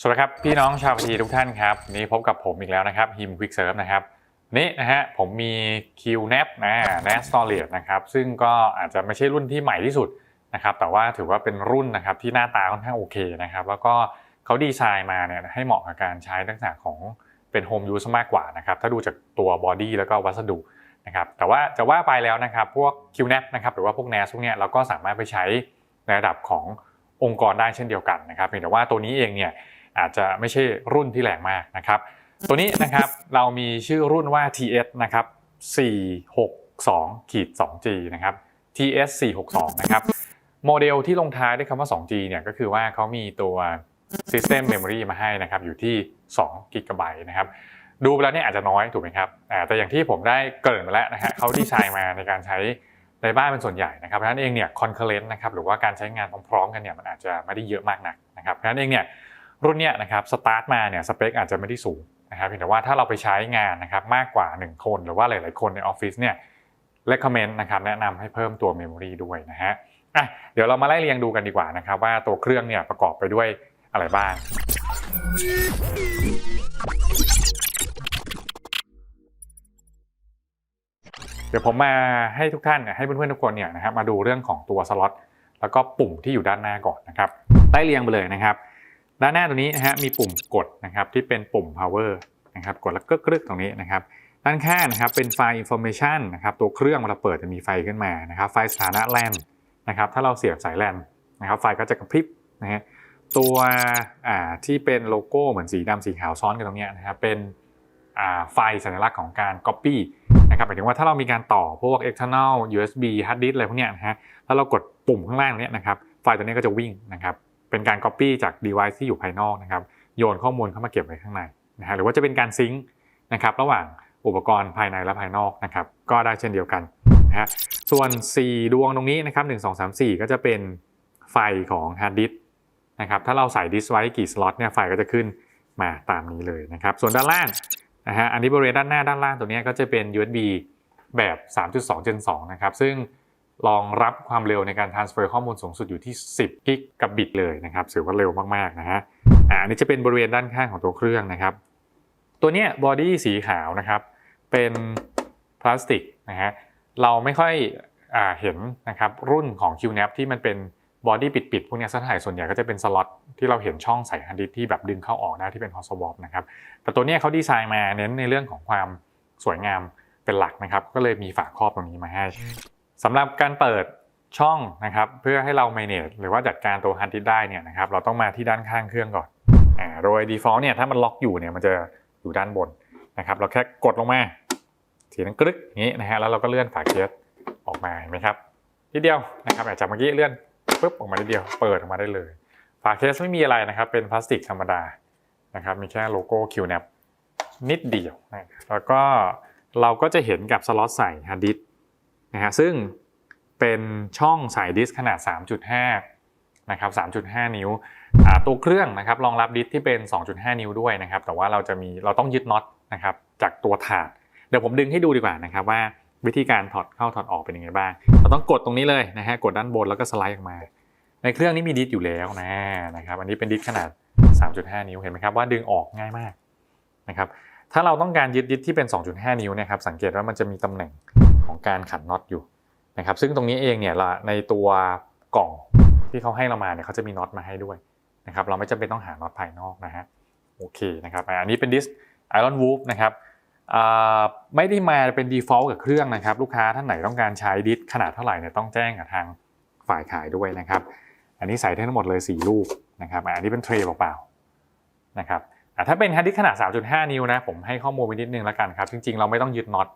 สวัสดีครับ พี่น้องชาวพีทุกท่านครับ นี่พบกับผมอีกแล้วนะครับฮิมควิกเซิร์ฟนะครับนี่นะฮะผมมี QNAP นะ NAS Storage นะครับซึ่งก็อาจจะไม่ใช่รุ่นที่ใหม่ที่สุดนะครับแต่ว่าถือว่าเป็นรุ่นนะครับที่หน้าตาค่อนข้างโอเคนะครับแล้วก็เขาดีไซน์มาเนี่ยให้เหมาะกับการใช้ลักษณะของเป็นโฮมยูสมากกว่านะครับถ้าดูจากตัวบอดี้แล้วก็วัสดุนะครับแต่ว่าจะว่าไปแล้วนะครับพวก QNAP นะครับหรือว่าพวก NAS พวกเนี้ยเราก็สามารถไปใช้ในระดับขององค์กรได้เช่นเดียวกันนะครับเพียงแต่ว่าตัวนี้เองเนี่ย อาจจะไม่ใช่รุ่นที่แรงมากนะครับ ตัวนี้นะครับเรามีชื่อรุ่นว่า TS นะครับ462ขีด 2G นะครับ TS 462นะครับโมเดลที่ลงท้ายด้วยคำว่า 2G เนี่ยก็คือว่าเขามีตัว System Memory มาให้นะครับอยู่ที่2 g b นะครับดูไปแล้วเนี่ยอาจจะน้อยถูกไหมครับแต่อย่างที่ผมได้เกริ่นมาแล้วนะฮะเขาดีไซน์มาในการใช้ในบ้านเป็นส่วนใหญ่นะครับเพราะฉะนั้นเองเนี่ย concurrent นะครับหรือว่าการใช้งานพร้อมๆกันเนี่ยมันอาจจะไม่ได้เยอะมากนักนะครับเพราะฉะนั้นเองเนี่ย รุ่นเนี้ยนะครับสตาร์ทมาเนี่ยสเปคอาจจะไม่ได้สูงนะครับเพียงแต่ว่าถ้าเราไปใช้งานนะครับมากกว่า 1 คนหรือว่าหลาย ๆ คนในออฟฟิศเนี่ย recommend นะครับแนะนำให้เพิ่มตัว memory ด้วยนะฮะอะเดี๋ยวเรามาไล่เรียงดูกันดีกว่านะครับว่าตัวเครื่องเนี่ยประกอบไปด้วยอะไรบ้าง เดี๋ยวผมมาให้ทุกท่านให้เพื่อนๆทุกคนเนี่ยนะครับมาดูเรื่องของตัวสล็อตแล้วก็ปุ่มที่อยู่ด้านหน้าก่อนนะครับไล่เรียงไปเลยนะครับ ด้านหน้าตรงนี้นะฮะมีปุ่มกดนะครับที่เป็นปุ่ม power นะครับกดแล้วก็กรึกตรงนี้นะครับด้านข้างนะครับเป็นไฟล์ information นะครับตัวเครื่องเวลาเปิดจะมีไฟขึ้นมานะครับไฟสถานะแลนนะครับถ้าเราเสียบสายแลนนะครับไฟก็จะกระพริบนะฮะตัวที่เป็นโลโก้เหมือนสีดำสีขาวซ้อนกันตรงนี้นะครับเป็นไฟสัญลักษณ์ของการ copy นะครับหมายถึงว่าถ้าเรามีการต่อพวก external USB hard disk อะไรพวกนี้นะฮะแล้วเรากดปุ่มข้างล่างนี้นะครับไฟตัวนี้ก็จะวิ่งนะครับ เป็นการ Copy จาก device ที่อยู่ภายนอกนะครับโยนข้อมูลเข้ามาเก็บไว้ข้างในนะฮะหรือว่าจะเป็นการซิงค์นะครับระหว่างอุปกรณ์ภายในและภายนอกนะครับก็ได้เช่นเดียวกันนะฮะส่วน 4 ดวงตรงนี้นะครับ1 2 3 4ก็จะเป็นไฟของฮาร์ดดิสนะครับถ้าเราใส่ดิสไว้กี่สล็อตเนี่ยไฟก็จะขึ้นมาตามนี้เลยนะครับส่วนด้านล่างนะฮะอันนี้บริเวณด้านหน้าด้านล่างตัวนี้ก็จะเป็น USB แบบ 3.2 Gen 2นะครับซึ่ง รองรับความเร็วในการ transfer ข้อมูลสูงสุดอยู่ที่ 10 กิกะบิตเลยนะครับถือว่าเร็วมากๆนะฮะอ่าอันนี้จะเป็นบริเวณด้านข้างของตัวเครื่องนะครับ ตัวเนี้ยบอดี้สีขาวนะครับ เป็นพลาสติกนะฮะเราไม่ค่อยอ่าเห็นนะครับรุ่นของ QNAP ที่มันเป็นบอดี้ปิดๆพวกเนี้ยสัถ่ายส่วนใหญ่ก็จะเป็นสล็อตที่เราเห็นช่องใส่ฮาร์ดดิสก์ที่แบบดึงเข้าออกได้ที่เป็น hot swap นะครับแต่ตัวเนี้ยเขาดีไซน์มาเน้นในเรื่องของความสวยงามเป็นหลักนะครับ ก็เลยมีฝาครอบตรงนี้มาให้ สำหรับการเปิดช่องนะครับเพื่อให้เรา manage หรือว่าจัดการตัว hard disk ได้เนี่ยนะครับเราต้องมาที่ด้านข้างเครื่องก่อนอ่าโดย default เนี่ยถ้ามันล็อกอยู่เนี่ยมันจะอยู่ด้านบนนะครับเราแค่กดลงมาเสียงกรึกอย่างนี้นะฮะแล้วเราก็เลื่อนฝาเคสออกมาเห็นไหมครับทีเดียวนะครับจากเมื่อกี้เลื่อนปุ๊บออกมาทีเดียวเปิดออกมาได้เลย ฝาเคสไม่มีอะไรนะครับเป็นพลาสติกธรรมดานะครับมีแค่โลโก้ QNAP นิดเดียวนะแล้วก็เราก็จะเห็นกับสล็อตใส่ฮาร์ดดิส นะฮะซึ่งเป็นช่องสายดิสขนาด 3.5 นะครับ 3.5 นิ้วตัวเครื่องนะครับรองรับดิสที่เป็น 2.5 นิ้วด้วยนะครับ แต่ว่าเราจะมีเราต้องยึดน็อตนะครับจากตัวถาด เดี๋ยวผมดึงให้ดูดีกว่านะครับว่าวิธีการถอดเข้าถอดออกเป็นยังไงบ้าง เราต้องกดตรงนี้เลยนะฮะกดด้านบนแล้วก็สไลด์ออกมา ในเครื่องนี้มีดิสอยู่แล้วนะนะครับ อันนี้เป็นดิสขนาด 3.5 นิ้วเห็นไหมครับว่าดึงออกง่ายมากนะครับ ถ้าเราต้องการยึดดิสก์ที่เป็น 2.5 นิ้วนะครับสังเกตว่ามันจะมีตำแหน่งของการขันน็อตอยู่นะครับซึ่งตรงนี้เองเนี่ยในตัวกล่องที่เขาให้เรามาเนี่ยเขาจะมีน็อตมาให้ด้วยนะครับเราไม่จำเป็นต้องหาน็อตภายนอกนะฮะโอเคนะครับอันนี้เป็นดิสก์ไอรอนวูฟนะครับไม่ได้มาเป็น default กับเครื่องนะครับ ลูกค้าท่านไหนต้องการใช้ดิสก์ขนาดเท่าไหร่เนี่ยต้องแจ้งกับทางฝ่ายขายด้วยนะครับ อันนี้ใส่ได้ทั้งหมดเลย 4 ลูกนะครับอันนี้เป็นเทรย์เปล่าๆนะครับ ถ้าเป็นฮาร์ดดิสขนาด 3.5 นิ้วนะผมให้ข้อมูลไว้นิดนึงแล้วกันครับ จริงๆ เราไม่ต้องยึดน็อต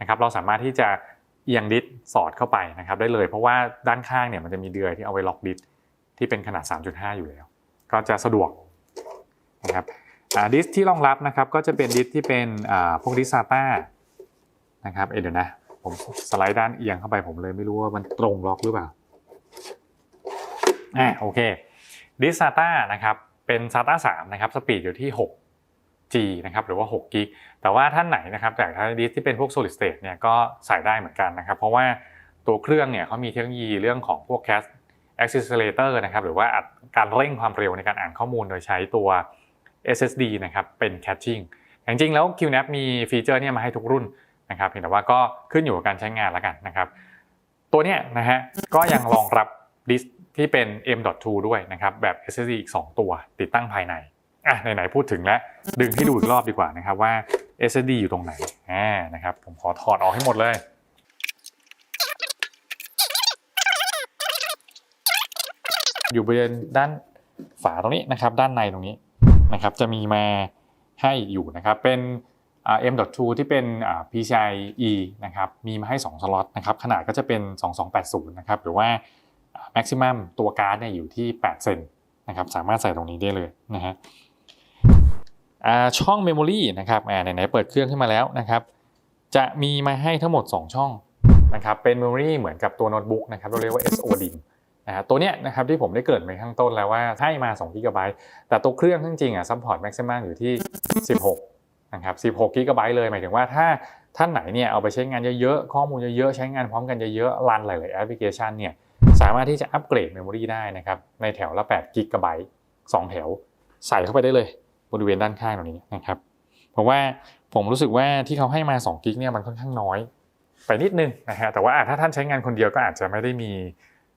นะครับเราสามารถที่จะเอียงดิสสอดเข้าไปนะครับได้เลย เพราะว่าด้านข้างเนี่ยมันจะมีเดือยที่เอาไว้ล็อกดิสที่เป็นขนาด 3.5 อยู่แล้ว ก็จะสะดวกนะครับดิสที่รองรับนะครับก็จะเป็นดิสที่เป็นพวกดิสซาต้านะครับเดี๋ยวนะผมสไลด์ด้านเอียงเข้าไปผมเลยไม่รู้ว่ามันตรงล็อกหรือเปล่าอ่าโอเคดิสซาต้านะครับ เป็น SATA 3นะครับสปีดอยู่ที่ 6G นะครับหรือว่า6กิกแต่ว่าท่านไหนนะครับแต่ถ้าดิสที่เป็นพวก solid state เนี่ยก็ใส่ได้เหมือนกันนะครับ เพราะว่าตัวเครื่องเนี่ยเขามีเทคโนโลยีเรื่องของพวก cache accelerator นะครับหรือว่าอัดการเร่งความเร็วในการอ่านข้อมูลโดยใช้ตัว SSD นะครับเป็น caching จริงๆแล้ว QNAP มีฟีเจอร์เนี่ยมาให้ทุกรุ่นนะครับเพียงแต่ว่าก็ขึ้นอยู่กับการใช้งานแล้วกันนะครับ ตัวเนี้ยนะฮะก็ยังรองรับดิส ที่เป็น M.2 ด้วยนะครับแบบ SSD อีก 2 ตัวติดตั้งภายในอะไหนๆพูดถึงแล้วดึงให้ดูอีกรอบดีกว่านะครับว่า SSD อยู่ตรงไหนอ่านะครับผมขอถอดออกให้หมดเลยอยู่บริเวณด้านฝาตรงนี้นะครับด้านในตรงนี้นะครับจะมีมาให้อยู่นะครับเป็น M.2 ที่เป็น PCIe นะครับมีมาให้ 2 สล็อตนะครับขนาดก็จะเป็น 2280 นะครับหรือว่า maximum ตัวการ์ดเนี่ยอยู่ที่ 8 เซนนะครับสามารถใส่ตรงนี้ได้เลยนะฮะช่อง Memory นะครับไหนๆเปิดเครื่องขึ้นมาแล้วนะครับจะมีมาให้ทั้งหมด 2 ช่องนะครับเป็น Memory เหมือนกับตัวโน้ตบุ๊กนะครับเราเรียกว่า SODIMM นะฮะตัวเนี้ยนะครับที่ผมได้เกิดไปข้างต้นแล้วว่าให้มา2 g b แต่ตัวเครื่องจริงๆอะซัพพอร์ตแม็กซิมัมอยู่ที่ 16นะครับ16 g b เลยหมายถึงว่าถ้าท่านไหนเนี่ยเอาไปใช้งานเยอะๆ ข้อมูลเยอะๆ ใช้งานพร้อมกันเยอะๆรันหลายๆแอปพลิเคชันเนี่ย สามารถที่จะอัปเกรดเมมโมรีได้นะครับในแถวละ8 g b 2แถวใส่เข้าไปได้เลยบริเวณด้านข้างตรงนี้นะครับเพราะว่าผมรู้สึกว่าที่เขาให้มา2 g b เนี่ยมันค่อนข้างน้อย ไปนิดนึงนะฮะแต่ว่าถ้าท่านใช้งานคนเดียวก็อาจจะไม่ได้มี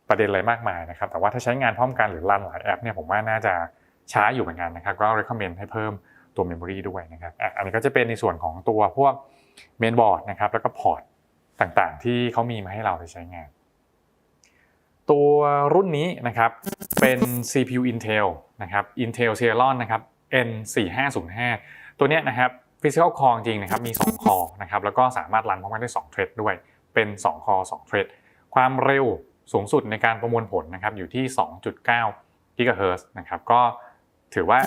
ประเด็นอะไรมากมายนะครับแต่ว่าถ้าใช้งานพร้อมกันหรือรันหลายแอปเนี่ยผมว่าน่าจะช้าอยู่เหมือนกันนะครับก็ recommend ให้เพิ่มตัว memory ด้วยนะครับอันนี้ก็จะเป็นในส่วนของตัวพวก mainboard นะครับแล้วก็พอร์ตต่างๆ ที่เขามีมาให้เราใช้งาน ตัวรุ่นนี้นะครับเป็น CPU Intel นะครับ Intel Celeron นะครับ N4505 ตัวเนี้ยนะครับ physical core จริงนะครับมี 2 คอนะครับแล้วก็สามารถรันพร้อมกันได้ 2 เทรดด้วยเป็น 2 คอ 2 เทรดความเร็วสูงสุดในการประมวลผลนะครับอยู่ที่ 2.9 GHz นะครับก็ถือว่า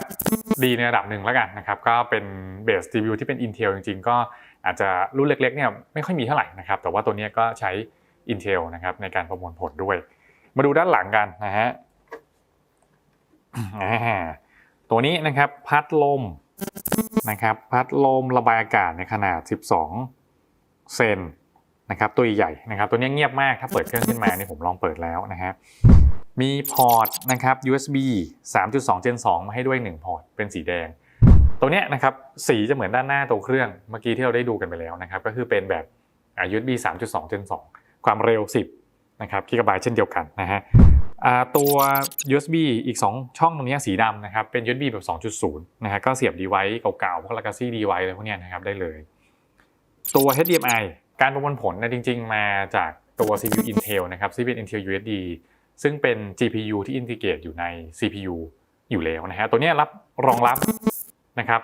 ดีในระดับหนึ่งแล้วกันนะครับก็เป็นเบส CPU ที่เป็น Intel จริง ๆ ก็อาจจะรุ่นเล็กๆเนี่ยไม่ค่อยมีเท่าไหร่นะครับแต่ว่าตัวนี้ก็ใช้ Intel นะครับในการประมวลผลด้วย มาดูด้านหลังกันนะฮะตัวนี้นะครับพัดลมนะครับพัดลมระบายอากาศในขนาด 12 เซนนะครับตัวใหญ่นะครับ ตัวนี้เงียบมากถ้าเปิดเครื่องขึ้นมานี่ผมลองเปิดแล้วนะฮะมีพอร์ตนะครับ USB 3.2 Gen 2 มาให้ด้วย 1 พอร์ตเป็นสีแดง ตัวนี้นะครับสีจะเหมือนด้านหน้าตัวเครื่องเมื่อกี้ที่เราได้ดูกันไปแล้วนะครับ ก็คือเป็นแบบ USB 3.2 Gen 2 ความเร็ว 10 นะครับกิกะไบต์เช่นเดียวกันนะฮะตัว USB อีก 2 ช่องตรงนี้สีดำนะครับเป็น USB แบบ 2.0 นะฮะก็เสียบดีไวซ์เก่าๆ พวก Legacy ดีไวซ์อะไรพวกนี้นะครับได้เลย ตัว HDMI การประมวลผลนะจริง ๆ มาจากตัว CPU Intel นะครับที่เป็น Intel USD ซึ่งเป็น GPU ที่อินทิเกรตอยู่ใน CPU อยู่แล้วนะฮะตัวนี้รับรองรับนะครับ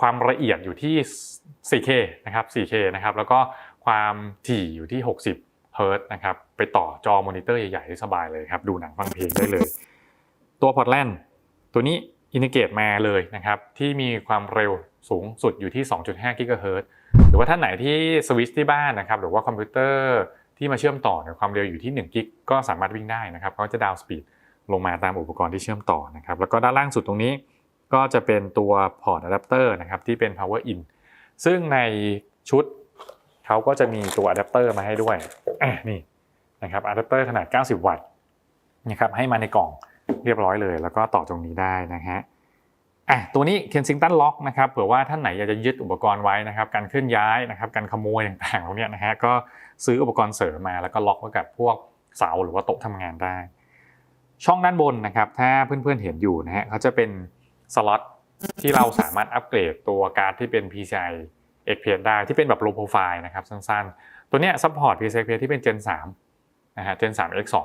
ความละเอียดอยู่ที่ 4K นะครับ 4K นะครับแล้วก็ความถี่อยู่ที่ 60 เฮิร์ตนะครับไปต่อจอมอนิเตอร์ใหญ่ๆได้สบายเลยครับดูหนังฟังเพลงได้เลย ตัวพอร์ตแลนตัวนี้อินทิเกรตมาเลยนะครับที่มีความเร็วสูงสุดอยู่ที่ 2.5 กิกะเฮิรตหรือว่าท่านไหนที่สวิตช์ที่บ้านนะครับหรือว่าคอมพิวเตอร์ที่มาเชื่อมต่อเนี่ยความเร็วอยู่ที่1กิกก็สามารถวิ่งได้นะครับเขาจะดาวสปีดลงมาตามอุปกรณ์ที่เชื่อมต่อนะครับแล้วก็ด้านล่างสุดตรงนี้ก็จะเป็นตัวพอร์ตอะแดปเตอร์นะครับที่เป็น power in ซึ่งในชุด เขาก็จะมีตัวอะแดปเตอร์มาให้ด้วยนี่นะครับอะแดปเตอร์ขนาด 90 วัตต์นะครับให้มาในกล่องเรียบร้อยเลย แล้วก็ต่อตรงนี้ได้นะฮะอะตัวนี้ Kensington Lock นะครับเผื่อว่าท่านไหนอยากจะยึดอุปกรณ์ไว้นะครับการเคลื่อนย้ายนะครับการขโมยต่างๆพวกนี้นะฮะก็ซื้ออุปกรณ์เสริมมาแล้วก็ล็อกไว้กับพวกเสาหรือว่าโต๊ะทำงานได้ ช่องด้านบนนะครับถ้าเพื่อนๆเห็นอยู่นะฮะเขาจะเป็นสล็อตที่เราสามารถอัปเกรดตัวการ์ดที่เป็น PCI Express ได้ที่เป็นแบบ low profile นะครับสั้นๆ ตัวเนี้ยซัพพอร์ต PCI Express ที่เป็น Gen 3นะฮะ Gen 3 X2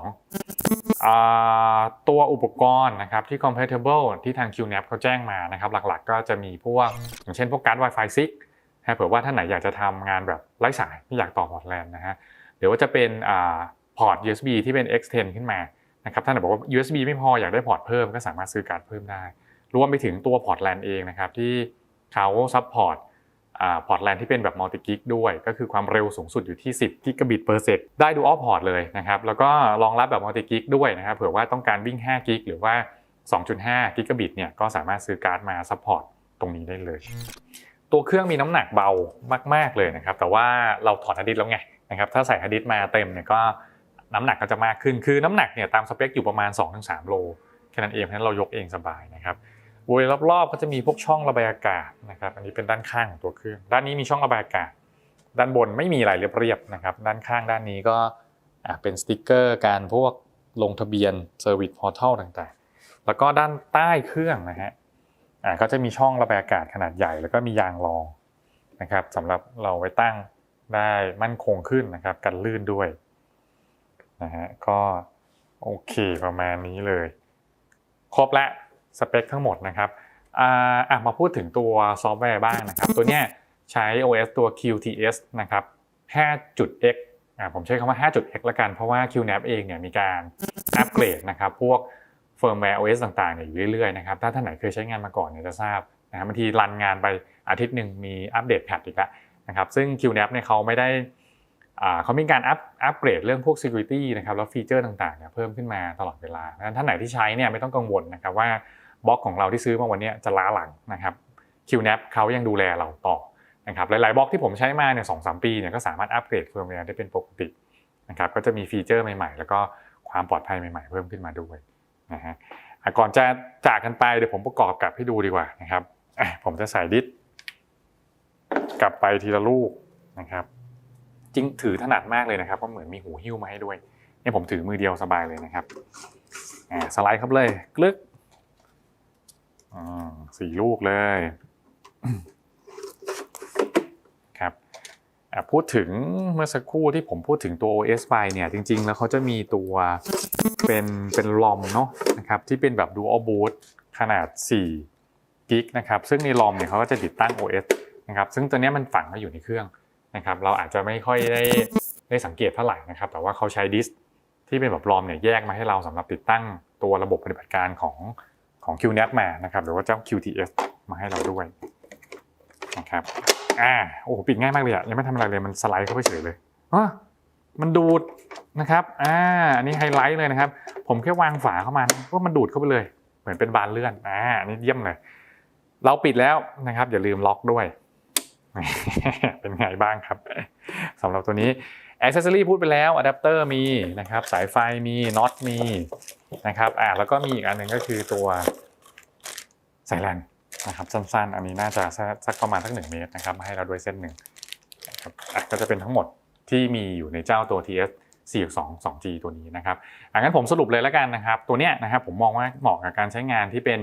ตัวอุปกรณ์นะครับที่ compatible ที่ทาง QNAP เขาแจ้งมานะครับหลักๆ ก็จะมีพวกอย่างเช่นพวกการ์ด Wi-Fi 6นะเผื่อว่าท่านไหนอยากจะทำงานแบบไร้สายไม่อยากต่อพอร์ตแลนนะฮะหรือว่าจะเป็นพอร์ต USB ที่เป็น X10 ขึ้นมานะครับท่านบอกว่า USB ไม่พออยากได้พอร์ตเพิ่มก็สามารถซื้อการ์ดเพิ่มได้ รวมไปถึงตัวพอร์ตแลนเองนะครับที่เขาซัพพอร์ต พอร์ตแลนที่เป็นแบบมัลติกิกด้วย ก็คือความเร็วสูงสุดอยู่ที่ 10กิกะบิตเปอร์เซกได้ดูออฟพอร์ตเลยนะครับ แล้วก็รองรับแบบมัลติกิกด้วยนะครับ เผื่อว่าต้องการวิ่ง5กิกหรือว่า 2.5กิกะบิตเนี่ยก็สามารถซื้อการ์ดมาซัพพอร์ตตรงนี้ได้เลย ตัวเครื่องมีน้ำหนักเบามาก ๆเลยนะครับ แต่ว่าเราถอดฮาร์ดดิสก์แล้วไงนะครับ ถ้าใส่ฮาร์ดดิสก์มาเต็มเนี่ยก็น้ำหนักก็จะมากขึ้น คือน้ำหนักเนี่ยตามสเปคอยู่ประมาณ 2-3 โลแค่นั้นเองเพราะฉะนั้นเรายกเองสบายนะครับ บริเวณรอบๆก็จะมีพวกช่องระบายอากาศนะครับ อันนี้เป็นด้านข้างของตัวเครื่อง ด้านนี้มีช่องระบายอากาศ ด้านบนไม่มีอะไรเรียบๆนะครับ ด้านข้างด้านนี้ก็เป็นสติกเกอร์การพวกลงทะเบียนเซอร์วิสพอร์ทัลต่างๆ แล้วก็ด้านใต้เครื่องนะฮะก็จะมีช่องระบายอากาศขนาดใหญ่ แล้วก็มียางรองนะครับสำหรับเราไว้ตั้งได้มั่นคงขึ้นนะครับกันลื่นด้วยนะฮะก็โอเคประมาณนี้เลย ครบและ สเปคทั้งหมดนะครับอ่ามาพูดถึงตัวซอฟต์แวร์บ้างนะครับ ตัวเนี้ยใช้ OS ตัว QTS นะครับ 5.x อ่าผมใช้คำว่า 5.x ละกัน เพราะว่า QNAP เองเนี่ยมีการอัปเกรดนะครับ พวกเฟิร์มแวร์ OS ต่างๆเนี่ยอยู่เรื่อยๆนะครับ ถ้าท่านไหนเคยใช้งานมาก่อนเนี่ยจะทราบนะครับบางทีรันงานไปอาทิตย์หนึ่งมีอัปเดตแพทอีกแล้วนะครับ ซึ่ง QNAP เนี่ยเขาไม่ได้อ่าเขามีการอัปอัปเกรดเรื่องพวก security นะครับแล้วฟีเจอร์ต่างๆเนี่ยเพิ่มขึ้นมาตลอดเวลาดังนั้นท่านไหนที่ใช้เนี่ยไม่ต้องกังวลนะครับว่า บล็อกของเราที่ซื้อมาวันนี้จะล้าหลังนะครับ QNAP เขายังดูแลเราต่อนะครับหลายๆบล็อกที่ผมใช้มาเนี่ยสองสามปีเนี่ยก็สามารถอัปเกรดเฟิร์มแวร์ได้เป็นปกตินะครับก็จะมีฟีเจอร์ใหม่ๆ แล้วก็ความปลอดภัยใหม่ๆ เพิ่มขึ้นมาด้วยนะฮะก่อนจะจากกันไปเดี๋ยวผมประกอบกลับให้ดูดีกว่านะครับผมจะใส่ดิสกลับไปทีละลูกนะครับจริงถือถนัดมากเลยนะครับเพราะเหมือนมีหูหิ้วมาให้ด้วยเนี่ยผมถือมือเดียวสบายเลยนะครับอ่าสไลด์ครับเลยกลึก สี่ลูกเลยครับพูดถึงเมื่อสักครู่ที่ผมพูดถึงตัว OS ไปเนี่ยจริง ๆ แล้วเขาจะมีตัวเป็นเป็นลอมเนาะนะครับที่เป็นแบบ Dual Boot ขนาด4กิกนะครับซึ่งในลอมเนี่ยเขาก็จะติดตั้ง OS นะครับซึ่งตัวนี้มันฝังมาอยู่ในเครื่องนะครับเราอาจจะไม่ค่อยได้ได้สังเกตเท่าไหร่นะครับแต่ว่าเขาใช้ดิสที่เป็นแบบลอมเนี่ยแยกมาให้เราสำหรับติดตั้งตัวระบบปฏิบัติการของ ของ QNAP มานะครับหรือว่าเจ้า QTS มาให้เราด้วยนะครับอ่าโอ้ปิดง่ายมากเลยอะยังไม่ทำอะไรเลยมันสไลด์เข้าไปเฉยเลยอ๋อมันดูดนะครับอ่าอันนี้ไฮไลท์เลยนะครับ ผมแค่วางฝาเข้ามาก็มันดูดเข้าไปเลย เหมือนเป็นบานเลื่อนอ่าอันนี้เยี่ยมเลย เราปิดแล้วนะครับ อย่าลืมล็อกด้วย เป็นไงบ้างครับสำหรับตัวนี้ a อ c e s s o r y พูดไปแล้วอะแดปเตอร์มีนะครับสายไฟมีน็อตมีนะครับอ่าแล้วก็มีอีกอันหนึ่งก็คือตัวสายแลนนะครับสั้นๆ อันนี้น่าจะสักประมาณสักหนึ่งเมตรนะครับมาให้เราด้วยเส้นหนึ่งนะครับอะก็จะเป็นทั้งหมดที่มีอยู่ในเจ้าตัว TS 4.2 2G ตัวนี้นะครับอะงั้นผมสรุปเลยแล้วกันนะครับ ตัวเนี้ยนะครับผมมองว่าเหมาะกับการใช้งานที่เป็น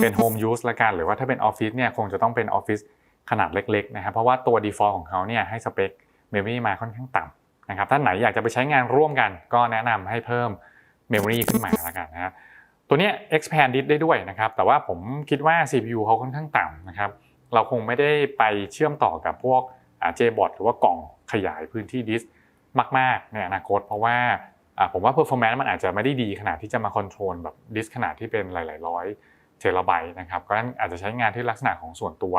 เป็น home use ละกัน หรือว่าถ้าเป็นออฟฟิศเนี่ยคงจะต้องเป็นออฟฟิศขนาดเล็กๆนะครับเพราะว่าตัว default ของเขาเนี่ยให้สเปค memory มาค่อนข้างต่ำ นะครับถ้าไหนอยากจะไปใช้งานร่วมกันก็แนะนำให้เพิ่ม memory ขึ้นมาและกันนะฮะตัวนี้ expand disk ได้ด้วยนะครับ แต่ว่าผมคิดว่า CPU เขาค่อนข้างต่ำนะครับ เราคงไม่ได้ไปเชื่อมต่อกับพวก JBOD หรือว่ากล่องขยายพื้นที่ดิสมากๆในอนาคต เพราะว่าอ่าผมว่า performance มันอาจจะไม่ได้ดีขนาดที่จะมาคอนโทรลแบบดิสขนาดที่เป็นหลาย ๆ ร้อยเทราไบต์นะครับ ก็อาจจะใช้งานที่ลักษณะของส่วนตัว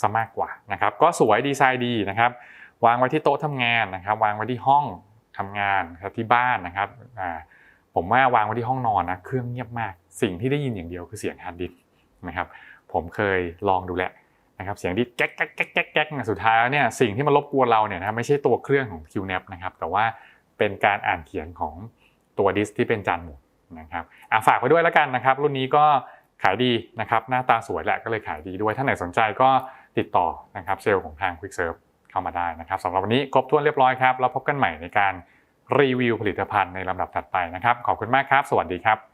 ซะมากกว่านะครับ ก็สวยดีไซน์ดีนะครับ วางไว้ที่โต๊ะทำงานนะครับ วางไว้ที่ห้องทำงานครับที่บ้านนะครับผมว่าวางไว้ที่ห้องนอนนะเครื่องเงียบมาก สิ่งที่ได้ยินอย่างเดียวคือเสียงฮาร์ดดิสก์นะครับ ผมเคยลองดูแหละนะครับเสียงดิสก์แก๊กแก๊กแก๊กแก๊กแก๊กสุดท้ายแล้วเนี่ยสิ่งที่มันรบกวนเราเนี่ยนะไม่ใช่ตัวเครื่องของ QNAP นะครับแต่ว่าเป็นการอ่านเขียนของตัวดิสก์ที่เป็นจานหมุนนะครับอะฝากไว้ด้วยแล้วกันนะครับ รุ่นนี้ก็ขายดีนะครับหน้าตาสวยแหละก็เลยขายดีด้วยถ้าไหนสนใจก็ติดต่อนะครับเซลล์ของทาง Quick Serve เข้ามาได้นะครับสำหรับวันนี้ครบถ้วนเรียบร้อยครับ เราพบกันใหม่ในการรีวิวผลิตภัณฑ์ในลำดับถัดไปนะครับ ขอบคุณมากครับ สวัสดีครับ